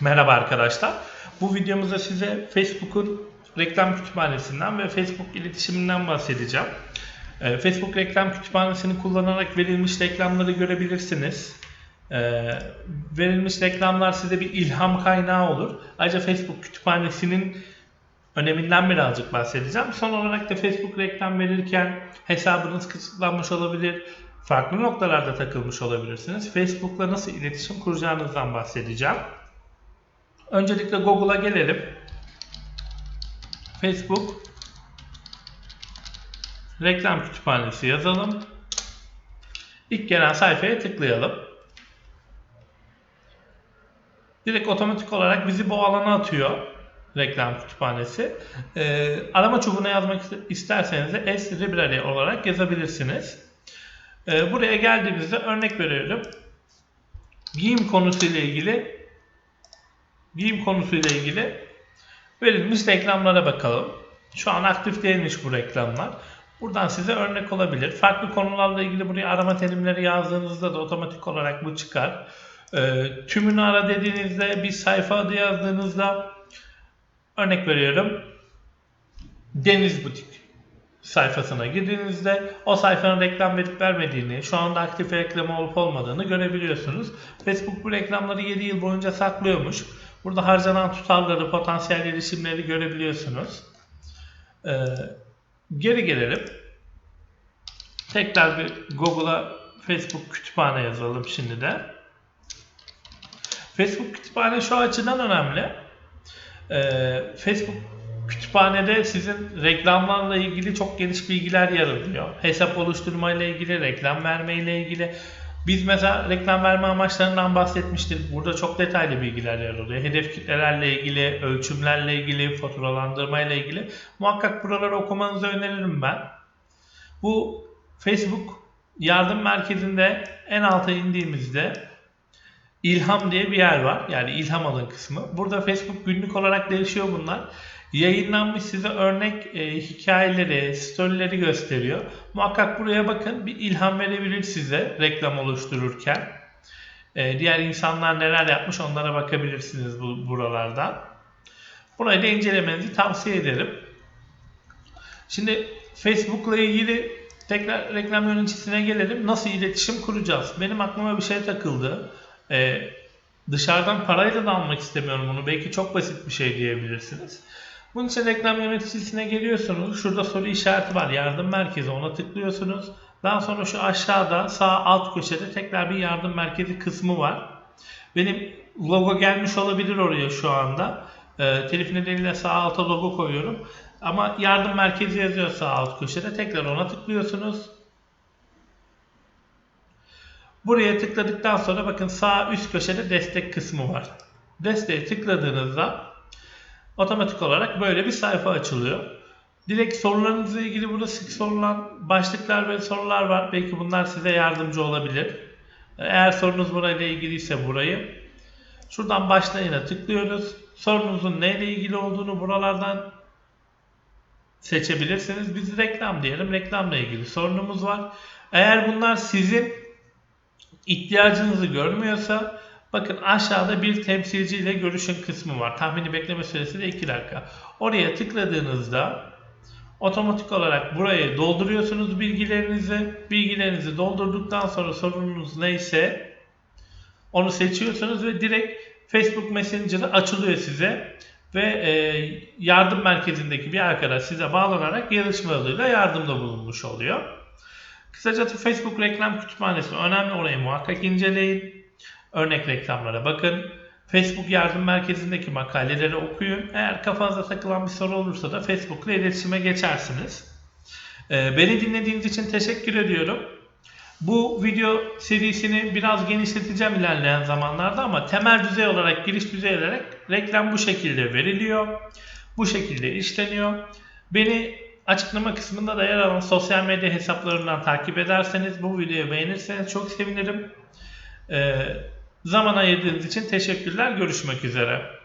Merhaba arkadaşlar. Bu videomuzda size Facebook'un reklam kütüphanesinden ve Facebook iletişiminden bahsedeceğim. Ee, Facebook reklam kütüphanesini kullanarak verilmiş reklamları görebilirsiniz. Ee, verilmiş reklamlar size bir ilham kaynağı olur. Ayrıca Facebook kütüphanesinin öneminden birazcık bahsedeceğim. Son olarak da Facebook reklam verirken hesabınız kısıtlanmış olabilir, farklı noktalarda takılmış olabilirsiniz. Facebook'la nasıl iletişim kuracağınızdan bahsedeceğim. Öncelikle Google'a gelelim. Facebook reklam kütüphanesi yazalım. İlk gelen sayfaya tıklayalım. Direkt otomatik olarak bizi bu alana atıyor reklam kütüphanesi. Ee, arama çubuğuna yazmak isterseniz de S Library olarak yazabilirsiniz. Ee, buraya geldiğimizde örnek veriyorum. Giyim konusuyla ilgili giyim konusuyla ilgili verilmiş reklamlara bakalım. Şu an aktif değilmiş bu reklamlar. Buradan size örnek olabilir. Farklı konularla ilgili buraya arama terimleri yazdığınızda da otomatik olarak bu çıkar. Ee, tümünü ara dediğinizde bir sayfa adı yazdığınızda örnek veriyorum Deniz Butik sayfasına girdiğinizde o sayfanın reklam verip vermediğini, şu anda aktif reklam olup olmadığını görebiliyorsunuz. Facebook bu reklamları 7 yıl boyunca saklıyormuş. Burada harcanan tutarları, potansiyel erişimleri görebiliyorsunuz. Ee, geri gelelim. Tekrar bir Google'a Facebook kütüphane yazalım şimdi de. Facebook kütüphane şu açıdan önemli. Ee, Facebook kütüphanede sizin reklamlarla ilgili çok geniş bilgiler yer alıyor. Hesap oluşturma ile ilgili, reklam verme ile ilgili. Biz mesela reklam verme amaçlarından bahsetmiştik. Burada çok detaylı bilgiler yer alıyor. Hedef kitlelerle ilgili, ölçümlerle ilgili, faturalandırma ile ilgili. Muhakkak buraları okumanızı öneririm ben. Bu Facebook yardım merkezinde en alta indiğimizde İlham diye bir yer var. Yani ilham alın kısmı. Burada Facebook günlük olarak değişiyor bunlar. Yayınlanmış size örnek e, hikayeleri, storyleri gösteriyor. Muhakkak buraya bakın. Bir ilham verebilir size reklam oluştururken. E, diğer insanlar neler yapmış onlara bakabilirsiniz bu, buralardan. Burayı da incelemenizi tavsiye ederim. Şimdi Facebook'la ilgili tekrar reklam yöneticisine gelelim. Nasıl iletişim kuracağız? Benim aklıma bir şey takıldı. Ee, dışarıdan parayla da almak istemiyorum bunu. Belki çok basit bir şey diyebilirsiniz. Bunun için reklam yöneticisine geliyorsunuz. Şurada soru işareti var. Yardım merkezi. Ona tıklıyorsunuz. Daha sonra şu aşağıda sağ alt köşede tekrar bir yardım merkezi kısmı var. Benim logo gelmiş olabilir oraya şu anda. Ee, telif nedeniyle sağ alta logo koyuyorum. Ama yardım merkezi yazıyor sağ alt köşede. Tekrar ona tıklıyorsunuz. Buraya tıkladıktan sonra bakın sağ üst köşede destek kısmı var. Desteğe tıkladığınızda otomatik olarak böyle bir sayfa açılıyor. Direkt sorularınızla ilgili burada sık sorulan başlıklar ve sorular var. Belki bunlar size yardımcı olabilir. Eğer sorunuz burayla ilgiliyse burayı şuradan başlayına tıklıyoruz. Sorunuzun neyle ilgili olduğunu buralardan seçebilirsiniz. Biz reklam diyelim. Reklamla ilgili sorunumuz var. Eğer bunlar sizin ihtiyacınızı görmüyorsa bakın aşağıda bir temsilciyle görüşün kısmı var. Tahmini bekleme süresi de 2 dakika. Oraya tıkladığınızda otomatik olarak buraya dolduruyorsunuz bilgilerinizi. Bilgilerinizi doldurduktan sonra sorununuz neyse onu seçiyorsunuz ve direkt Facebook Messenger'ı açılıyor size ve e, yardım merkezindeki bir arkadaş size bağlanarak yarışma yoluyla yardımda bulunmuş oluyor. Kısacası Facebook reklam kütüphanesi önemli orayı muhakkak inceleyin. Örnek reklamlara bakın. Facebook yardım merkezindeki makaleleri okuyun. Eğer kafanıza takılan bir soru olursa da Facebook'la iletişime geçersiniz. Ee, beni dinlediğiniz için teşekkür ediyorum. Bu video serisini biraz genişleteceğim ilerleyen zamanlarda ama temel düzey olarak, giriş düzey olarak reklam bu şekilde veriliyor. Bu şekilde işleniyor. Beni Açıklama kısmında da yer alan sosyal medya hesaplarından takip ederseniz bu videoyu beğenirseniz çok sevinirim. Ee, zaman ayırdığınız için teşekkürler. Görüşmek üzere.